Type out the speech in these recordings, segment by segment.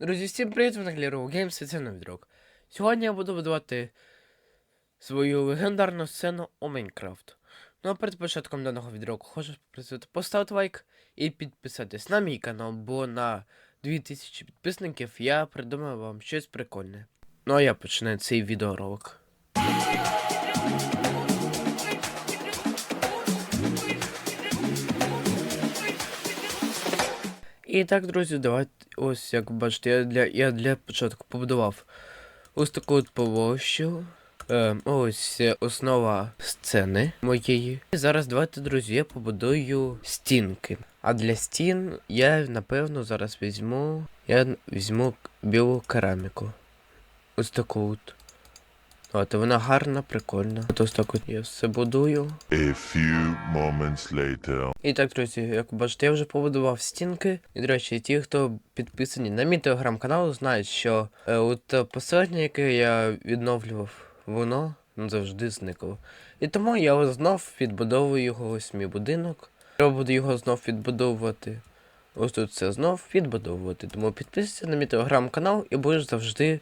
Друзі, всім привіт, ви на каналі Row і це новий друг. Сьогодні я буду будувати свою легендарну сцену у Майнкрафт. Ну а перед початком даного відроку хочу попросити поставити лайк і підписатись на мій канал, бо на 2000 підписників я придумав вам щось прикольне. Ну а я починаю цей відеоролик. І так, друзі, давайте ось як бачите, я для, я для початку побудував ось таку от площу. Е, ось основа сцени моєї. І зараз давайте, друзі, я побудую стінки. А для стін я напевно зараз візьму. Я візьму білу кераміку. Ось таку от. От, вона гарна, прикольна. Ось так от я все будую. A few moments later. І так, друзі, як ви бачите, я вже побудував стінки. І, до речі, ті, хто підписані на мій телеграм-канал, знають, що е, от е, посилання, яке я відновлював, воно завжди зникло. І тому я знов відбудовую його ось мій будинок. Я буду його знов відбудовувати. Ось тут все знов відбудовувати. Тому підписуйся на мій телеграм-канал і будеш завжди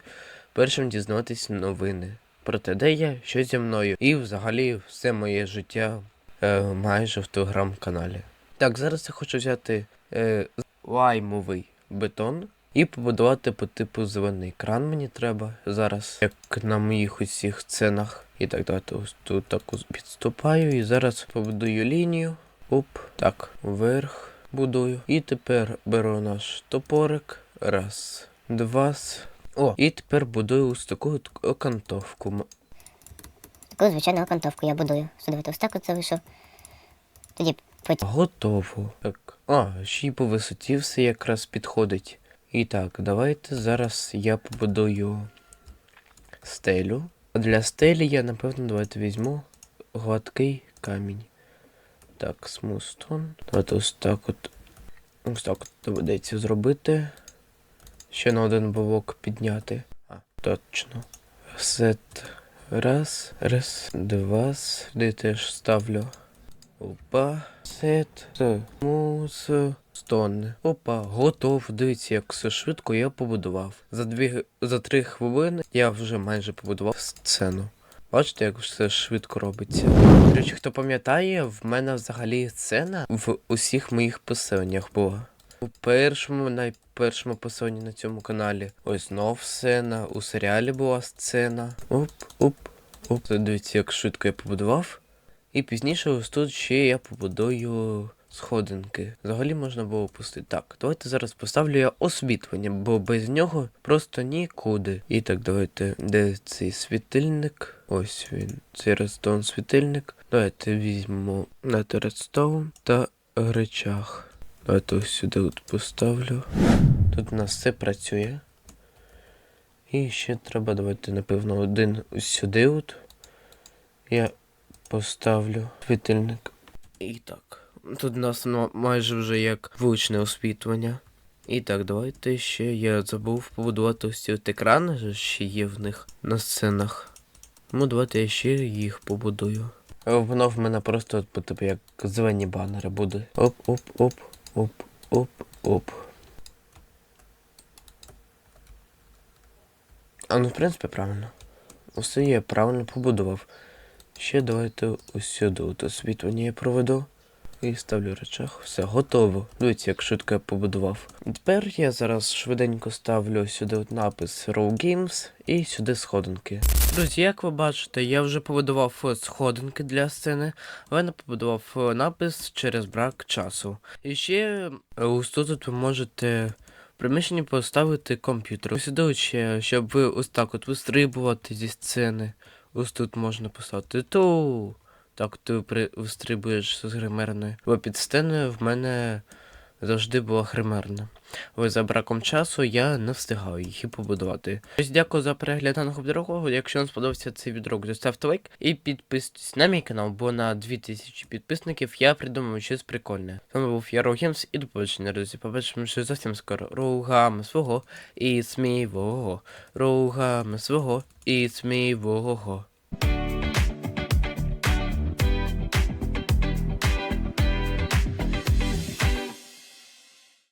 першим дізнаватись новини про те, де я, що зі мною, і взагалі все моє життя е, майже в телеграм-каналі. Так, зараз я хочу взяти е, лаймовий бетон і побудувати по типу зелений кран мені треба зараз, як на моїх усіх сценах. І так давайте ось тут так підступаю і зараз побудую лінію. Оп, так, вверх будую. І тепер беру наш топорик. Раз, два. О, і тепер будую ось таку окантовку. Таку звичайну окантовку я будую. Що ось так оце вийшов. Тоді потім Готово. Так. А, ще й по висоті все якраз підходить. І так, давайте зараз я побудую стелю. А для стелі я, напевно, давайте візьму гладкий камінь. Так, смустон. Давайте ось так от. Ось так от доведеться зробити. Ще на один блок підняти. А, точно. Сет. Раз, раз, два. Сюди теж ставлю. Опа. Сет. Мус. Стон. Опа, готов. Дивіться, як все швидко я побудував. За дві за три хвилини я вже майже побудував сцену. Бачите, як все швидко робиться. До речі, хто пам'ятає, в мене взагалі сцена в усіх моїх поселеннях була. У першому, найпершому поселенні на цьому каналі. Ось знов сцена, у серіалі була сцена. Оп, оп, оп. Дивіться, як швидко я побудував. І пізніше ось тут ще я побудую сходинки. Взагалі можна було пустити. Так, давайте зараз поставлю я освітлення, бо без нього просто нікуди. І так, давайте, де цей світильник? Ось він. Цей редстоун світильник. Давайте візьмемо на редстоун та речах. Давайте ось сюди от поставлю. Тут у нас все працює. І ще треба давайте, напевно, один ось сюди от. Я поставлю світильник. І так. Тут у нас ну, майже вже як вуличне освітлення. І так, давайте ще я забув побудувати ось ці от екрани, ще є в них на сценах. Ну, давайте я ще їх побудую. Воно в мене просто от, типу як зелені банери буде. Оп, оп, оп, оп, оп, оп. А ну, в принципі, правильно. Усе я правильно побудував. Ще давайте усюди сюди от освітлення я проведу. І ставлю речах. Все, готово. Дивіться, як швидко я побудував. Тепер я зараз швиденько ставлю сюди напис Row Games і сюди сходинки. Друзі, як ви бачите, я вже побудував е, сходинки для сцени, але не побудував е, напис через брак часу. І ще е, ось тут ви можете приміщенні поставити комп'ютер. Сюди щоб ви ось так от вистрибувати зі сцени. Ось тут можна поставити ту. Так, ти при... встрибуєш з гримерною. Бо під сценою в мене завжди була гримерна. Але за браком часу я не встигав їх і побудувати. Ось дякую за перегляд даного відео. Якщо вам сподобався цей відео, то ставте лайк і підписуйтесь на мій канал, бо на 2000 підписників я придумав щось прикольне. З вами був я Рогемс і до побачення, друзі. Побачимо, що зовсім скоро. Ругами свого і смівого. Ругами свого і смівого.